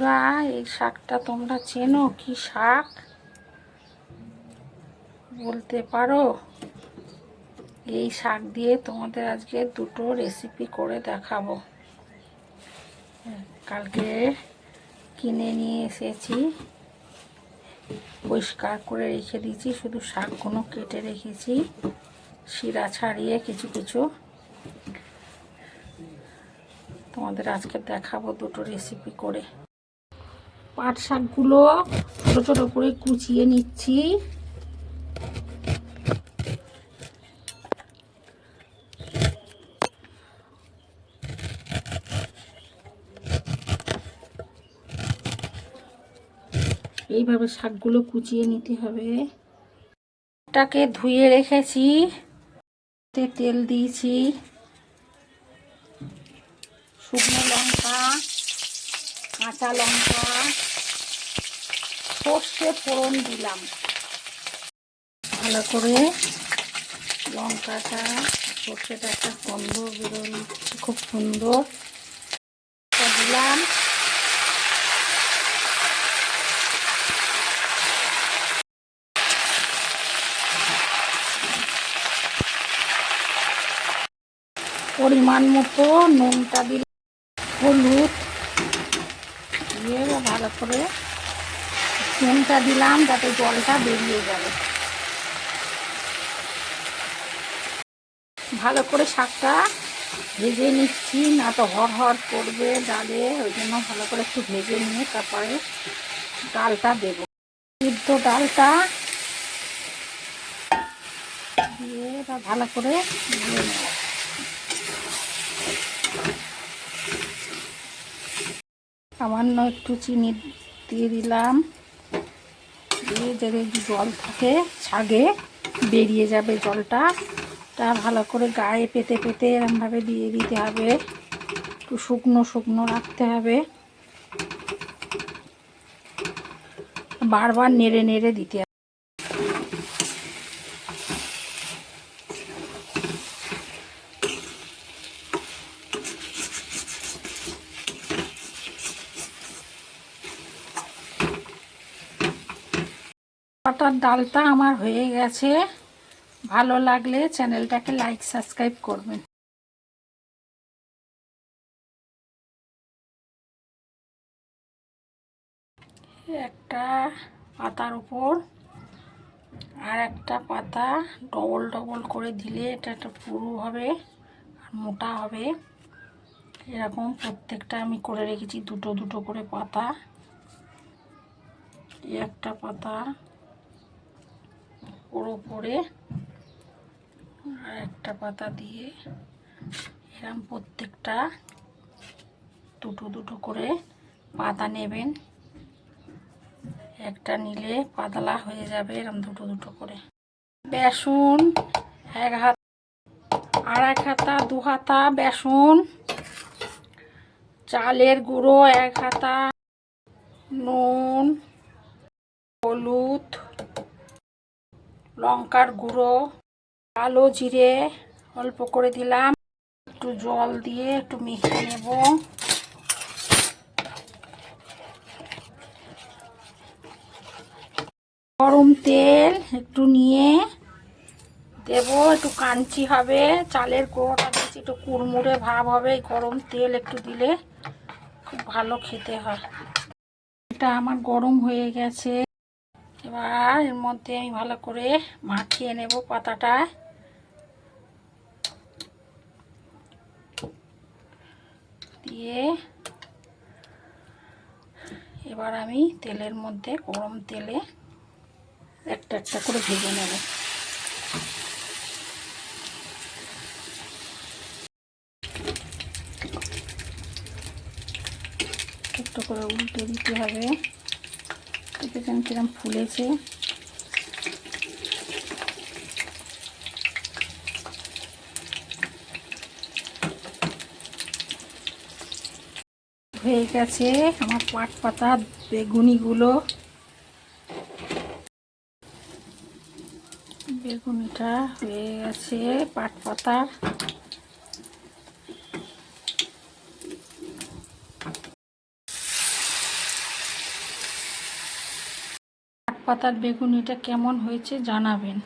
বন্ধুরা এই শাকটা তোমরা চেনো কি শাক? বলতে পারো? এই শাক দিয়ে তোমাদের আজকে দুটো রেসিপি করে দেখাবো। কালকে কিনে নিয়ে এসেছি। পরিষ্কার করে রেখে দিয়েছি, শুধু শাকগুলো কেটে রেখেছি। শিরা ছাড়িয়ে কিছু কিছু। তোমাদের আজকে দেখাবো দুটো রেসিপি করে। পাট শাকগুলো ছোটো ছোটো করে কুচিয়ে নিচ্ছি। এইভাবে শাকগুলো কুচিয়ে নিতে হবে। এটাকে ধুয়ে রেখেছি। তেল দিয়েছি। শুকনো লঙ্কা। কাঁচা লঙ্কা, সর্ষে ফোড়ন দিলাম। ভালো করে লঙ্কাটা, সর্ষেটা একটা গন্ধ বেরোল খুব সুন্দর। দিলাম। পরিমাণ মতো নুনটা দিলাম, হলুদ। দিয়ে ভালো করে নুনটা দিলাম যাতে জলটা বেরিয়ে যাবে। ভালো করে শাকটা ভেজে নিচ্ছি, না তো হর হর করবে ডালে, ওই জন্য ভালো করে একটু ভেজে নিয়ে তারপরে ডালটা দেব। সিদ্ধ ডালটা দিয়ে ভালো করে দিয়ে নেব। সামান্য একটু চিনি দিয়ে দিলাম। দিয়ে যদি জল থাকে, ছাগে বেরিয়ে যাবে জলটা। তা ভালো করে গায়ে পেতে পেতে এরমভাবে দিয়ে দিতে হবে। একটু শুকনো শুকনো রাখতে হবে। বারবার নেড়ে নেড়ে দিতে পাতার ডালটা আমার হয়ে গেছে। ভালো লাগলে চ্যানেলটাকে লাইক সাবস্ক্রাইব করবেন। একটা পাতার উপর আর একটা পাতা ডবল ডবল করে দিলে এটা একটা পুরু হবে আর মোটা হবে। এরকম প্রত্যেকটা আমি করে রেখেছি দুটো দুটো করে পাতা। একটা পাতা ওর ওপরে আর একটা পাতা দিয়ে এরম প্রত্যেকটা দুটো দুটো করে পাতা নেবেন। একটা নিলে পাতলা হয়ে যাবে এরম দুটো দুটো করে। বেসন এক হাত, আর এক হাতা, দু হাতা বেসন, চালের গুঁড়ো এক হাতা, নুন, হলুদ লঙ্কার গুঁড়ো, কালো জিরে অল্প করে দিলাম। একটু জল দিয়ে একটু মিশিয়ে নেব। গরম তেল একটু নিয়ে দেব, একটু কাঞ্চি হবে, চালের গুঁড়োটা দিয়েছি, একটু কুড়মুড়ে ভাব হবে গরম তেল একটু দিলে খুব ভালো খেতে হয়। এটা আমার গরম হয়ে গেছে। এবার এর মধ্যে আমি ভালো করে মাখিয়ে নেব পাতাটা। দিয়ে এবার আমি তেলের মধ্যে গরম তেলে একটা একটা করে ভেজে নেব। একটু করে উল্টে দিতে হবে। দেখেছেন কিরম ফুলেছে। হয়ে গেছে আমার পাট পাতা বেগুনিগুলো। বেগুনিটা হয়ে গেছে পাট পাতার পাতার বেগুনিটা কেমন হয়েছে জানাবেন।